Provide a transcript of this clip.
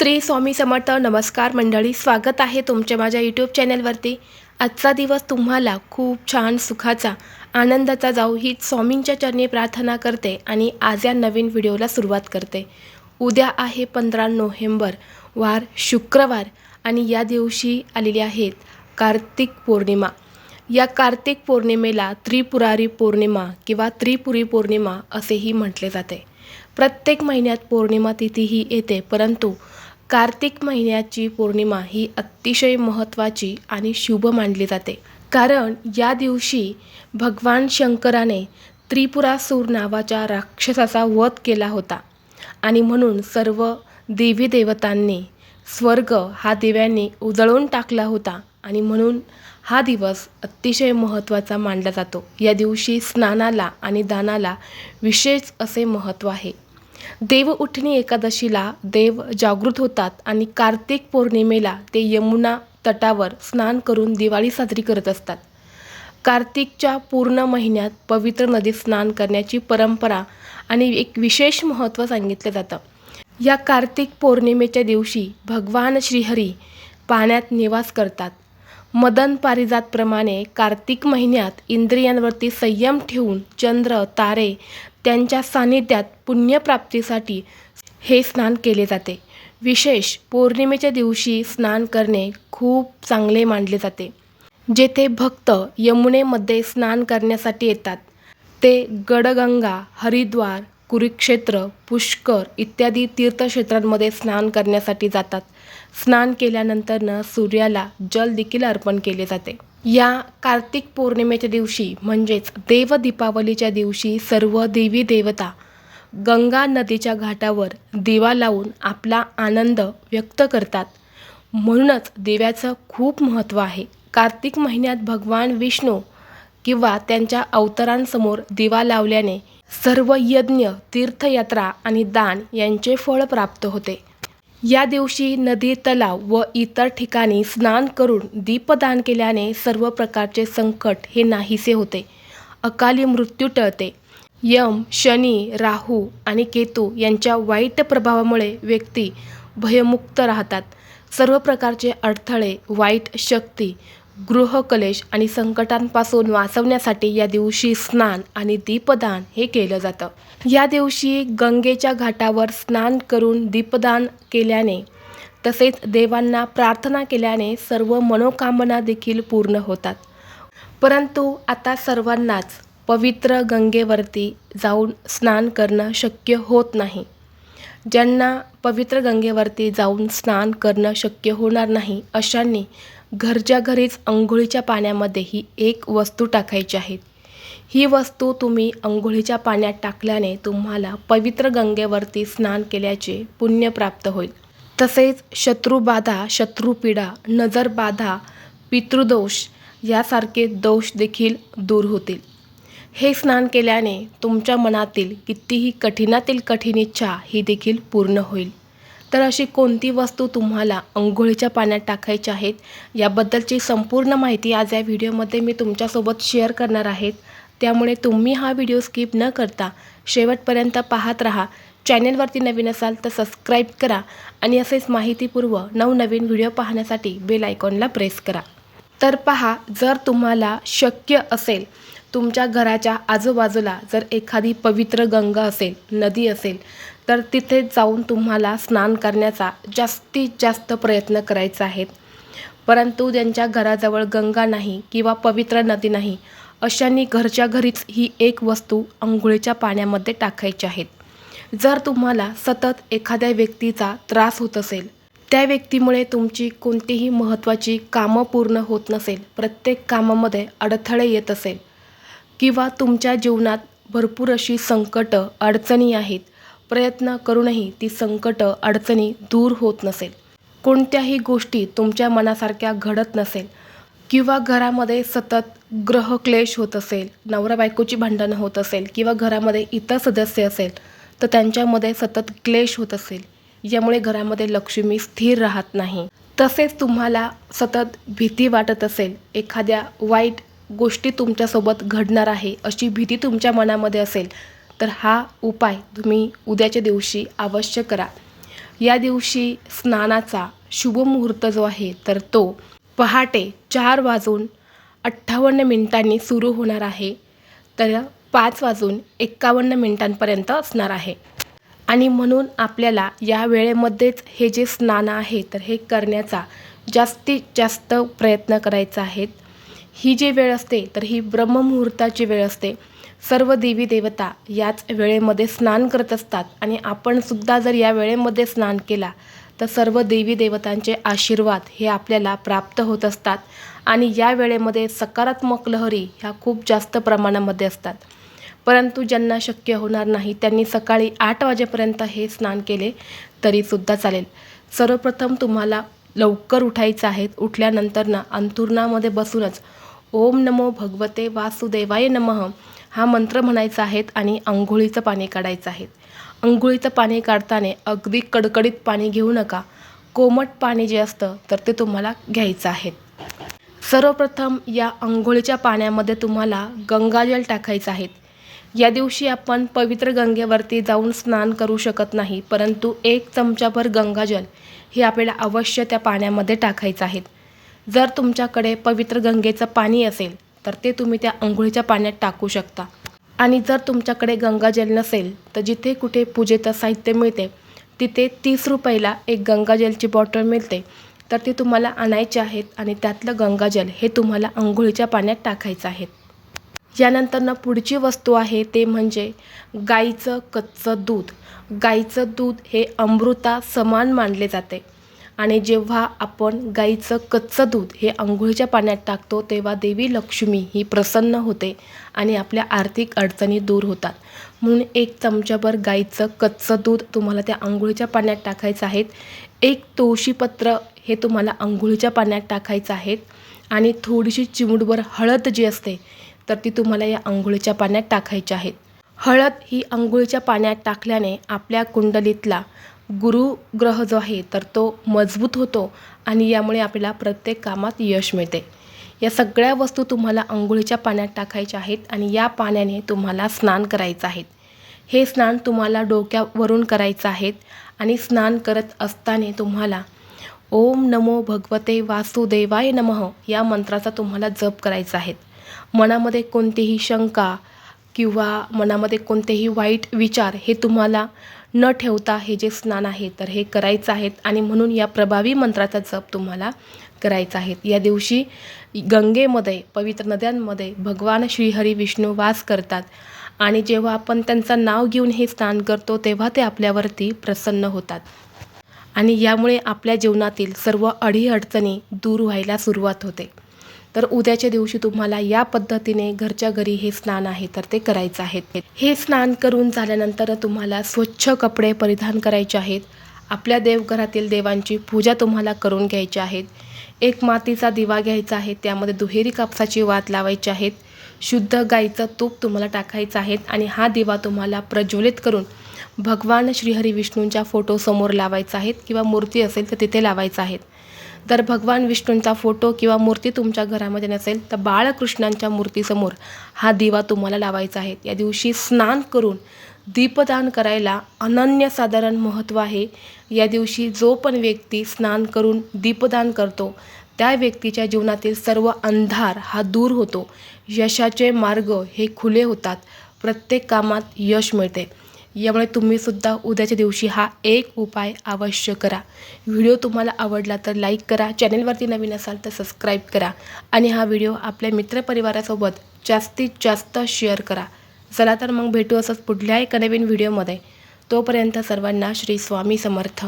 श्री स्वामी समर्थ नमस्कार मंडळी स्वागत आहे तुमच्या माझ्या यूट्यूब चॅनलवरती आजचा दिवस तुम्हाला खूप छान सुखाचा आनंदाचा जाऊ ही स्वामींच्या चरणी प्रार्थना करते आणि आज या नवीन व्हिडिओला सुरुवात करते. उद्या आहे पंधरा नोव्हेंबर वार शुक्रवार आणि या दिवशी आलेली आहेत कार्तिक पौर्णिमा. या कार्तिक पौर्णिमेला त्रिपुरारी पौर्णिमा किंवा त्रिपुरी पौर्णिमा असेही म्हटले जाते. प्रत्येक महिन्यात पौर्णिमा तिथी ही येते परंतु कार्तिक महिन्याची पौर्णिमा ही अतिशय महत्त्वाची आणि शुभ मानली जाते. कारण या दिवशी भगवान शंकराने त्रिपुरासूर नावाच्या राक्षसाचा वध केला होता आणि म्हणून सर्व देवी देवतांनी स्वर्ग हा दिव्यांनी उजळून टाकला होता आणि म्हणून हा दिवस अतिशय महत्त्वाचा मानला जातो. या दिवशी स्नानाला आणि दानाला विशेष असे महत्त्व आहे. देव उठणी एकादशीला देव जागृत होतात आणि कार्तिक पौर्णिमेला ते यमुना तटावर स्नान करून दिवाळी साजरी करत असतात. कार्तिकच्या पूर्ण महिन्यात पवित्र नदीत स्नान करण्याची परंपरा आणि एक विशेष महत्त्व सांगितलं जातं. या कार्तिक पौर्णिमेच्या दिवशी भगवान श्रीहरी पाण्यात निवास करतात. मदन पारिजातप्रमाणे कार्तिक महिन्यात इंद्रियांवरती संयम ठेवून चंद्र तारे त्यांच्या सानिध्यात पुण्यप्राप्तीसाठी हे स्नान केले जाते. विशेष पौर्णिमेच्या दिवशी स्नान करणे खूप चांगले मानले जाते. जेथे भक्त यमुनेमध्ये स्नान करण्यासाठी येतात ते गडगंगा हरिद्वार कुरुक्षेत्र पुष्कर इत्यादी तीर्थक्षेत्रांमध्ये स्नान करण्यासाठी जातात. स्नान केल्यानंतरनं सूर्याला जल देखील अर्पण केले जाते. या कार्तिक पौर्णिमेच्या दिवशी म्हणजेच देव दीपावलीच्या दिवशी सर्व देवी देवता गंगा नदीच्या घाटावर दिवा लावून आपला आनंद व्यक्त करतात. म्हणूनच दिव्याचं खूप महत्त्व आहे. कार्तिक महिन्यात भगवान विष्णू किंवा त्यांच्या अवतारांसमोर दिवा लावल्याने सर्व यज्ञ तीर्थयात्रा आणि दान यांचे फळ प्राप्त होते. या दिवशी नदी तलाव व इतर ठिकाणी स्नान करून दीपदान केल्याने सर्व प्रकारचे संकट हे नाहीसे होते. अकाली मृत्यू टळते. यम शनी राहू आणि केतू यांच्या वाईट प्रभावामुळे व्यक्ती भयमुक्त राहतात. सर्व प्रकारचे अडथळे वाईट शक्ती गृहकलेश आणि संकटांपासून वाचवण्यासाठी या दिवशी स्नान आणि दीपदान हे केलं जातं. या दिवशी गंगेच्या घाटावर स्नान करून दीपदान केल्याने तसेच देवांना प्रार्थना केल्याने सर्व मनोकामना देखील पूर्ण होतात. परंतु आता सर्वांनाच पवित्र गंगेवरती जाऊन स्नान करणं शक्य होत नाही. ज्यांना पवित्र गंगेवरती जाऊन स्नान करणं शक्य होणार नाही अशांनी घरच्या घरीच अंघोळीच्या पाण्यामध्ये ही एक वस्तू टाकायची आहे. ही वस्तू तुम्ही अंघोळीच्या पाण्यात टाकल्याने तुम्हाला पवित्र गंगेवरती स्नान केल्याचे पुण्य प्राप्त होईल. तसेच शत्रुबाधा शत्रुपीडा नजरबाधा पितृदोष यासारखे दोष देखील दूर होतील. हे स्नान केल्याने तुमच्या मनातील कितीही कठीणातील कठीण इच्छा ही देखील पूर्ण होईल. तर अशी कोणती वस्तू तुम्हाला अंघोळीच्या पाण्यात टाकायची आहेत याबद्दलची संपूर्ण माहिती आज या व्हिडिओमध्ये मी तुमच्यासोबत शेअर करणार आहेत. त्यामुळे तुम्ही हा व्हिडिओ स्किप न करता शेवटपर्यंत पाहत राहा. चॅनेलवरती नवीन असाल तर सबस्क्राईब करा आणि असेच माहितीपूर्व नवनवीन व्हिडिओ पाहण्यासाठी बेल आयकॉनला प्रेस करा. तर पहा जर तुम्हाला शक्य असेल तुमच्या घराच्या आजूबाजूला जर एखादी पवित्र गंगा असेल नदी असेल तर तिथे जाऊन तुम्हाला स्नान करण्याचा जास्तीत जास्त प्रयत्न करायचा आहे. परंतु ज्यांच्या घराजवळ गंगा नाही किंवा पवित्र नदी नाही अशांनी घरच्या घरीच ही एक वस्तू अंघोळीच्या पाण्यामध्ये टाकायची आहेत जर तुम्हाला सतत एखाद्या व्यक्तीचा त्रास होत असेल त्या व्यक्तीमुळे तुमची कोणतीही महत्त्वाची कामं पूर्ण होत नसेल प्रत्येक कामामध्ये अडथळे येत असेल किंवा तुमच्या जीवनात भरपूर अशी संकटं अडचणी आहेत प्रयत्न करूनही ती संकटं अडचणी दूर होत नसेल. कोणत्याही गोष्टी तुमच्या मनासारख्या घडत नसेल किंवा घरामध्ये सतत ग्रहक्लेश होत असेल नवरा बायकोची भांडणं होत असेल किंवा घरामध्ये इतर सदस्य असेल तर त्यांच्यामध्ये सतत क्लेश होत असेल. यामुळे घरामध्ये लक्ष्मी स्थिर राहत नाही. तसेच तुम्हाला सतत भीती वाटत असेल एखाद्या वाईट गोष्टी तुमच्यासोबत घडणार आहे अशी भीती तुमच्या मनामध्ये असेल तर हा उपाय तुम्ही उद्याच्या दिवशी अवश्य करा. या दिवशी स्नानाचा शुभमुहूर्त जो आहे तर तो पहाटे चार वाजून अठ्ठावन्न मिनिटांनी सुरू होणार आहे. तर पाच वाजून एक्कावन्न मिनिटांपर्यंत असणार आहे. आणि म्हणून आपल्याला या वेळेमध्येच हे जे स्नान आहे तर हे करण्याचा जास्तीत जास्त प्रयत्न करायचा आहेत ही जी वेळ असते तर ही ब्रह्ममुहूर्ताची वेळ असते. सर्व देवी देवता याच वेळेमध्ये स्नान करत असतात आणि आपण सुद्धा जर या वेळेमध्ये स्नान केला तर सर्व देवी देवतांचे आशीर्वाद हे आपल्याला प्राप्त होत असतात आणि या वेळेमध्ये सकारात्मक लहरी ह्या खूप जास्त प्रमाणामध्ये असतात. परंतु ज्यांना शक्य होणार नाही त्यांनी सकाळी आठ वाजेपर्यंत हे स्नान केले तरीसुद्धा चालेल. सर्वप्रथम तुम्हाला लवकर उठायचं आहे उठल्यानंतर ना अंथुरणामध्ये बसूनच. ओम नमो भगवते वासुदेवाय नमः. हा मंत्र म्हणायचा आहेत आणि अंघोळीचं पाणी काढायचं आहे अंघोळीचं पाणी काढताना अगदी कडकडीत पाणी घेऊ नका. कोमट पाणी जे असतं तर ते तुम्हाला घ्यायचं आहे सर्वप्रथम या अंघोळीच्या पाण्यामध्ये तुम्हाला गंगाजल टाकायचं आहे या दिवशी आपण पवित्र गंगेवरती जाऊन स्नान करू शकत नाही परंतु एक चमचाभर गंगाजल हे आपल्याला अवश्य त्या पाण्यामध्ये टाकायचं आहे जर तुमच्याकडे पवित्र गंगेचं पाणी असेल तर ते तुम्ही त्या अंघोळीच्या पाण्यात टाकू शकता. आणि जर तुमच्याकडे गंगाजल नसेल तर जिथे कुठे पूजेचं साहित्य मिळते तिथे तीस रुपयाला एक गंगाजलची बॉटल मिळते. तर ती तुम्हाला आणायची आहेत आणि त्यातलं गंगाजल हे तुम्हाला आंघोळीच्या पाण्यात टाकायचं आहे यानंतरनं पुढची वस्तू आहे ते म्हणजे गाईचं कच्चं दूध. गाईचं दूध हे अमृता समान मानले जाते. आणि जेव्हा आपण गाईचं कच्चं दूध हे आंघोळीच्या पाण्यात टाकतो तेव्हा देवी लक्ष्मी ही प्रसन्न होते आणि आपल्या आर्थिक अडचणी दूर होतात. म्हणून एक चमचाभर गाईचं कच्चं दूध तुम्हाला त्या आंघोळीच्या पाण्यात टाकायचं आहेत. एक तुळशीपत्र हे तुम्हाला आंघोळीच्या पाण्यात टाकायचं आहेत आणि थोडीशी चिमूटभर हळद जी असते तर ती तुम्हाला या आंघोळीच्या पाण्यात टाकायची आहेत. हळद ही आंघोळीच्या पाण्यात टाकल्याने आपल्या कुंडलीतला गुरुग्रह जो आहे तर तो मजबूत होतो आणि यामुळे आपल्याला प्रत्येक कामात यश मिळते. या सगळ्या वस्तू तुम्हाला अंघोळीच्या पाण्यात टाकायच्या आहेत आणि या पाण्याने तुम्हाला स्नान करायचं आहे. हे स्नान तुम्हाला डोक्यावरून करायचं आहे आणि स्नान करत असताना तुम्हाला ओम नमो भगवते वासुदेवाय नमः या मंत्राचा तुम्हाला जप करायचा आहे. मनामध्ये कोणतीही शंका किंवा मनामध्ये कोणतेही वाईट विचार हे तुम्हाला न ठेवता हे जे स्नान आहे तर हे करायचं आहेत. आणि म्हणून या प्रभावी मंत्राचा जप तुम्हाला करायचा आहे. या दिवशी गंगेमध्ये पवित्र नद्यांमध्ये भगवान श्रीहरी विष्णू वास करतात. आणि जेव्हा आपण त्यांचं नाव घेऊन हे स्नान करतो तेव्हा ते आपल्यावरती प्रसन्न होतात. आणि यामुळे आपल्या जीवनातील सर्व अडीअडचणी दूर व्हायला सुरुवात होते. तर उद्याच्या दिवशी तुम्हाला या पद्धतीने घरच्या घरी हे स्नान आहे तर ते करायचं आहे. हे स्नान करून झाल्यानंतर तुम्हाला स्वच्छ कपडे परिधान करायचे आहेत. आपल्या देवघरातील देवांची पूजा तुम्हाला करून घ्यायची आहेत एक मातीचा दिवा घ्यायचा आहे त्यामध्ये दुहेरी कापसाची वात लावायची आहेत शुद्ध गाईचं तूप तुम्हाला टाकायचं आहे आणि हा दिवा तुम्हाला प्रज्वलित करून भगवान श्रीहरी विष्णूंच्या फोटोसमोर लावायचा आहेत किंवा मूर्ती असेल तर तिथे लावायचा आहेत तर भगवान विष्णूंचा फोटो किंवा मूर्ती तुमच्या घरामध्ये नसेल तर बाळकृष्णांच्या मूर्तीसमोर हा दिवा तुम्हाला लावायचा आहे. या दिवशी स्नान करून दीपदान करायला अनन्यसाधारण महत्त्व आहे. या दिवशी जो पण व्यक्ती स्नान करून दीपदान करतो त्या व्यक्तीच्या जीवनातील सर्व अंधार हा दूर होतो. यशाचे मार्ग हे खुले होतात. प्रत्येक कामात यश मिळते. यामुळे तुम्हीसुद्धा उद्याच्या दिवशी हा एक उपाय अवश्य करा. व्हिडिओ तुम्हाला आवडला तर लाईक करा चॅनेलवरती नवीन असाल तर सबस्क्राईब करा आणि हा व्हिडिओ आपल्या मित्रपरिवारासोबत जास्तीत जास्त शेअर करा. चला तर मग भेटू असंच पुढल्या एका नवीन व्हिडिओमध्ये. तोपर्यंत सर्वांना श्री स्वामी समर्थ.